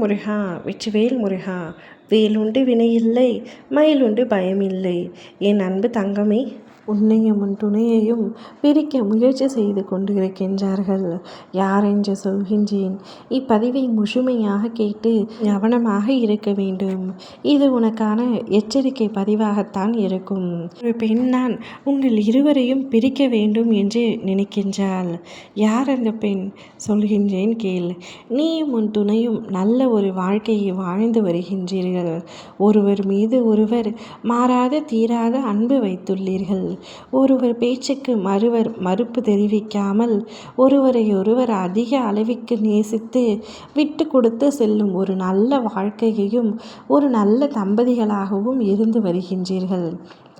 முருகா வெற்றிவேல் முருகா வேலுண்டு வினையில்லை மயிலுண்டு பயமில்லை. என் அன்பு தங்கமே. உன்னையும் உன் துணையையும் பிரிக்க முயற்சி செய்து கொண்டிருக்கின்றார்கள். யாரென்று சொல்கின்றேன். இப்பதிவை முழுமையாக கேட்டு கவனமாக இருக்க வேண்டும். இது உனக்கான எச்சரிக்கை பதிவாகத்தான் இருக்கும். ஒரு பெண்தான் உங்கள் இருவரையும் பிரிக்க வேண்டும் என்று நினைக்கின்றாள். யார் அந்த பெண்? சொல்கின்றேன் கேள். நீயும் உன் துணையும் நல்ல ஒரு வாழ்க்கையை வாழ்ந்து வருகின்றீர்கள். ஒருவர் மீது ஒருவர் மாறாத தீராத அன்பு வைத்துள்ளீர்கள். ஒருவர் பேச்சுக்கு மறுவர் மறுப்பு தெரிவிக்காமல் ஒருவரை ஒருவர் அதிக அளவிற்கு நேசித்து விட்டு கொடுத்து செல்லும் ஒரு நல்ல வாழ்க்கையையும் ஒரு நல்ல தம்பதிகளாகவும் இருந்து வருகின்றீர்கள்.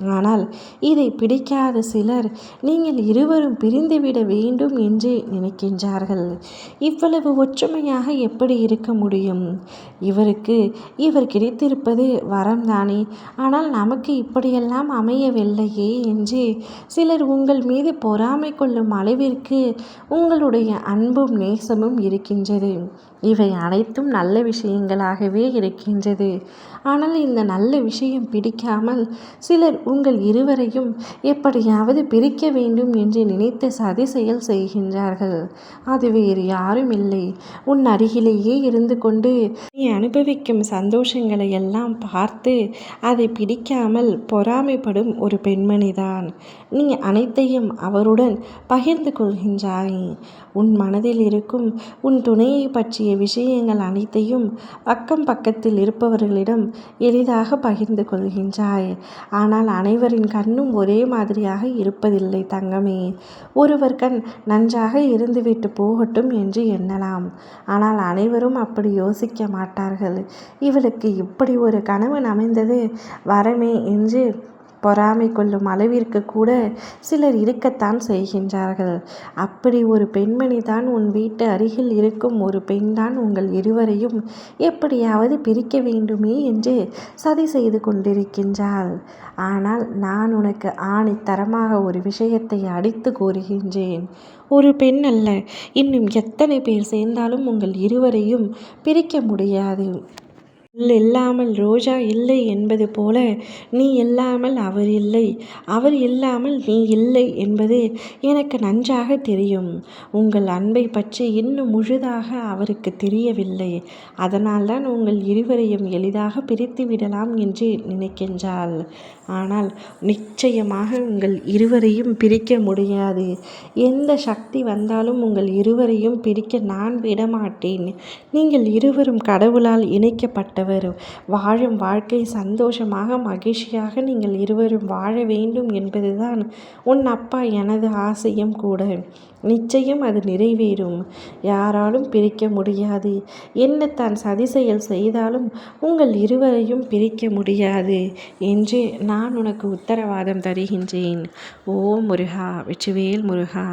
ஆனால் இதை பிடிக்காத சிலர் நீங்கள் இருவரும் பிரிந்துவிட வேண்டும் என்று நினைக்கின்றார்கள். இவ்வளவு ஒற்றுமையாக எப்படி இருக்க முடியும்? இவருக்கு இவர் கிடைத்திருப்பது வரம் தானே. ஆனால் நமக்கு இப்படியெல்லாம் அமையவில்லையே என்று சிலர் உங்கள் மீது பொறாமை கொள்ளும் அளவிற்கு உங்களுடைய அன்பும் நேசமும் இருக்கின்றது. இவை அனைத்தும் நல்ல விஷயங்களாகவே இருக்கின்றது. ஆனால் இந்த நல்ல விஷயம் பிடிக்காமல் சிலர் உங்கள் இருவரையும் எப்படியாவது பிரிக்க வேண்டும் என்று நினைத்து சதி செயல் செய்கின்றார்கள். அது வேறு யாரும் இல்லை. உன் அருகிலேயே இருந்து கொண்டு நீ அனுபவிக்கும் சந்தோஷங்களை எல்லாம் பார்த்து அதை பிடிக்காமல் பொறாமைப்படும் ஒரு பெண்மணிதான். நீ அனைத்தையும் அவருடன் பகிர்ந்து கொள்கின்றாய். உன் மனதில் இருக்கும் உன் துணையை பற்றிய விஷயங்கள் அனைத்தையும் பக்கம் பக்கத்தில் இருப்பவர்களிடம் எளிதாக பகிர்ந்து கொள்கின்றாய். ஆனால் அனைவரின் கண்ணும் ஒரே மாதிரியாக இருப்பதில்லை தங்கமே. ஒருவர் கண் நன்றாக இருந்துவிட்டு போகட்டும் என்று எண்ணலாம். ஆனால் அனைவரும் அப்படி யோசிக்க மாட்டார்கள். இவளுக்கு இப்படி ஒரு கணவன் அமைந்தது வரமே என்று பொறாமை கொள்ளும் அளவிற்கு கூட சிலர் இருக்கத்தான் செய்கின்றார்கள். அப்படி ஒரு பெண்மணி தான் உன் வீட்டு அருகில் இருக்கும் ஒரு பெண் தான் உங்கள் இருவரையும் எப்படியாவது பிரிக்க வேண்டுமே என்று சதி செய்து கொண்டிருக்கின்றாள். ஆனால் நான் உனக்கு ஆணித்தரமாக ஒரு விஷயத்தை அடித்து கூறுகின்றேன். ஒரு பெண் அல்ல இன்னும் எத்தனை பேர் சேர்ந்தாலும் உங்கள் இருவரையும் பிரிக்க முடியாது. முள் இல்லாமல் ரோஜா இல்லை என்பது போல நீ இல்லாமல் அவர் இல்லை. அவர் இல்லாமல் நீ இல்லை என்பது எனக்கு நன்றாக தெரியும். உங்கள் அன்பை பற்றி இன்னும் முழுதாக அவருக்கு தெரியவில்லை. அதனால்தான் உங்கள் இருவரையும் எளிதாக பிரித்து விடலாம் என்று நினைக்கின்றாள். ஆனால் நிச்சயமாக உங்கள் இருவரையும் பிரிக்க முடியாது. எந்த சக்தி வந்தாலும் உங்கள் இருவரையும் பிரிக்க நான் விடமாட்டேன். நீங்கள் இருவரும் கடவுளால் இணைக்கப்பட்ட வரும் வாழும் வாழ்க்கை சந்தோஷமாக மகிழ்ச்சியாக நீங்கள் இருவரும் வாழ வேண்டும் என்பதுதான் உன் அப்பா எனது ஆசையும் கூட. நிச்சயம் அது நிறைவேறும். யாராலும் பிரிக்க முடியாது. என்ன தான் சதி செயல் செய்தாலும் உங்கள் இருவரையும் பிரிக்க முடியாது என்று நான் உனக்கு உத்தரவாதம் தருகின்றேன். ஓ முருகா வெற்றிவேல் முருகா.